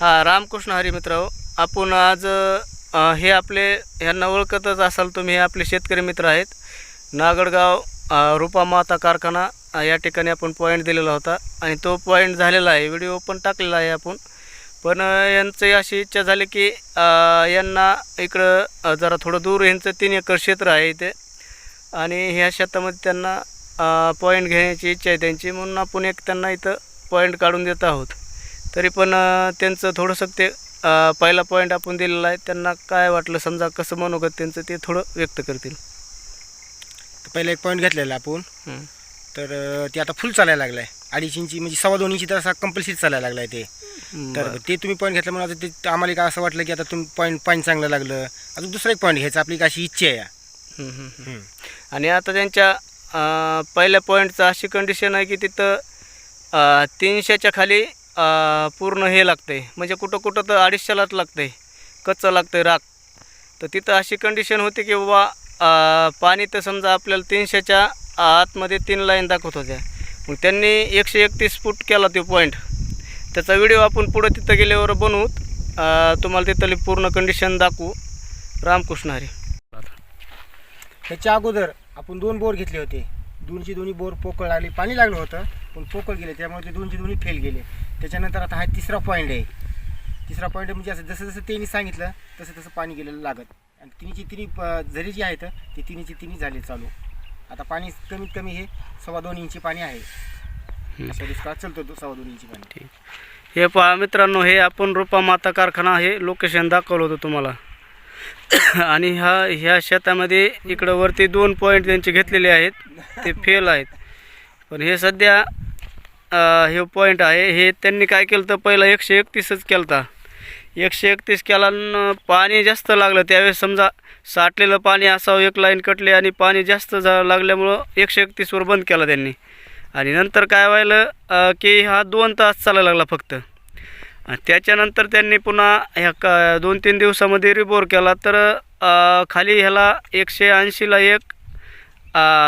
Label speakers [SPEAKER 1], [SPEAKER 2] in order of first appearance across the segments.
[SPEAKER 1] हा रामकृष्ण हरी मित्र हो. आपण आज हे आपले ह्यांना ओळखतच असाल तुम्ही हे आपले शेतकरी मित्र आहेत. नागडगाव रूपामाता कारखाना या ठिकाणी आपण पॉईंट दिलेला होता. आणि तो पॉईंट झालेला आहे. व्हिडिओ पण टाकलेला आहे आपण. पण यांची अशी इच्छा झाली की यांना इकडं जरा थोडं दूर यांचं तीन एकर क्षेत्र आहे इथे. आणि ह्या शेतामध्ये त्यांना पॉईंट घेण्याची इच्छा आहे त्यांची. म्हणून आपण एक त्यांना इथं पॉईंट काढून देत आहोत. तरी पण त्यांचं थोडंसं ते पहिला पॉईंट आपण दिलेला आहे. त्यांना काय वाटलं समजा कसं मनोगत त्यांचं ते थोडं व्यक्त करतील.
[SPEAKER 2] तर पहिला एक पॉईंट घेतलेला आपण. तर ते आता फुल चालायला लागलाय. अडीच इंची म्हणजे सव्वा दोन इंची तर असा कंपल्सरी चालायला लागलाय ते. तर. ते तुम्ही पॉईंट घेतलं म्हणून आता ते आम्हाला एक असं वाटलं की आता तुम्ही पॉईंट पाणी चांगलं लागलं. अजून दुसरा एक पॉईंट घ्यायचा आपली अशी इच्छा आहे.
[SPEAKER 1] आणि आता त्यांच्या पहिल्या पॉईंटचं अशी कंडिशन आहे की तिथं तीनशेच्या खाली पूर्ण हे लागतं आहे म्हणजे कुठं कुठं तर अडीचशेलाच लागतं आहे कच्चं लागतं आहे राख. तर तिथं अशी कंडिशन होती की बाबा पाणी तर समजा आपल्याला तीनशेच्या आतमध्ये तीन लाईन दाखवत होत्या. मग त्यांनी एकशे एकतीस फूट केला तो पॉईंट त्याचा व्हिडिओ आपण पुढं तिथं गेल्यावर बनवू. तुम्हाला तिथली पूर्ण कंडिशन दाखवू. रामकृष्ण हरी.
[SPEAKER 2] ह्याच्या अगोदर आपण दोन बोर घेतले होते. दोनची दोन्ही बोर पोकळ लागली पाणी लागलं होतं पण पोकळ गेले त्यामुळे ते दोनची दोन्ही फेल गेले. त्याच्यानंतर आता हा तिसरा पॉईंट आहे. तिसरा पॉईंट म्हणजे असं जसं जसं त्यांनी सांगितलं तसं तसं पाणी गेलेलं लागत. आणि तिन्हीची तिन्ही झरी जी आहेत ते तिन्हीची तिन्ही झाले चालू. आता पाणी कमीत कमी हे सव्वा दोन इंची पाणी आहे. अशा दुष्काळात चालतो तो सव्वा दोन इंची पाणी.
[SPEAKER 1] हे पहा मित्रांनो हे आपण रुपा माता कारखाना हे लोकेशन दाखवलं होतं तुम्हाला. आणि हा ह्या शेतामध्ये इकडं वरती दोन पॉईंट त्यांचे घेतलेले आहेत. ते फेल आहेत. पण हे सध्या हे पॉईंट आहे. हे त्यांनी काय केलं तर पहिलं एकशे एकतीसच केलं होता एकशे एकतीस केला पाणी जास्त लागलं. त्यावेळेस समजा साठलेलं पाणी असावं एक लाईन कटली आणि पाणी जास्त जा लागल्यामुळं एकशे एकतीसवर बंद केला त्यांनी. आणि नंतर काय व्हायलं? की हा दोन तास चालायला लागला फक्त. त्याच्यानंतर त्यांनी पुन्हा ह्या क दोन तीन दिवसामध्ये रिबोर केला. तर खाली ह्याला एकशे ऐंशीला एक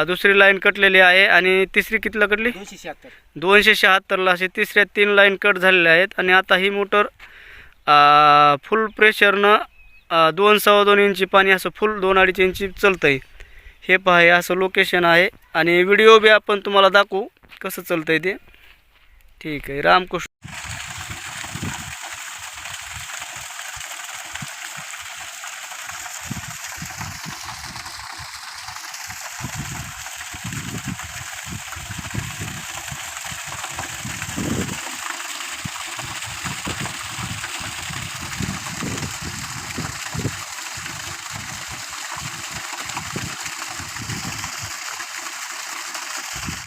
[SPEAKER 1] दुसरी लाईन कटलेली आहे. आणि तिसरी कितीला कटली?
[SPEAKER 2] दोनशे शहात्तर.
[SPEAKER 1] दोनशे शहात्तरला असे तिसऱ्या तीन लाईन कट झालेल्या आहेत. आणि आता ही मोटर फुल प्रेशरनं दोन सव्वा दोन इंची पाणी असं फुल दोन अडीच इंची चालतं आहे हे पहा हे असं लोकेशन आहे. आणि व्हिडिओ बी आपण तुम्हाला दाखवू कसं चालतं आहे ते. ठीक आहे. रामकृष्ण.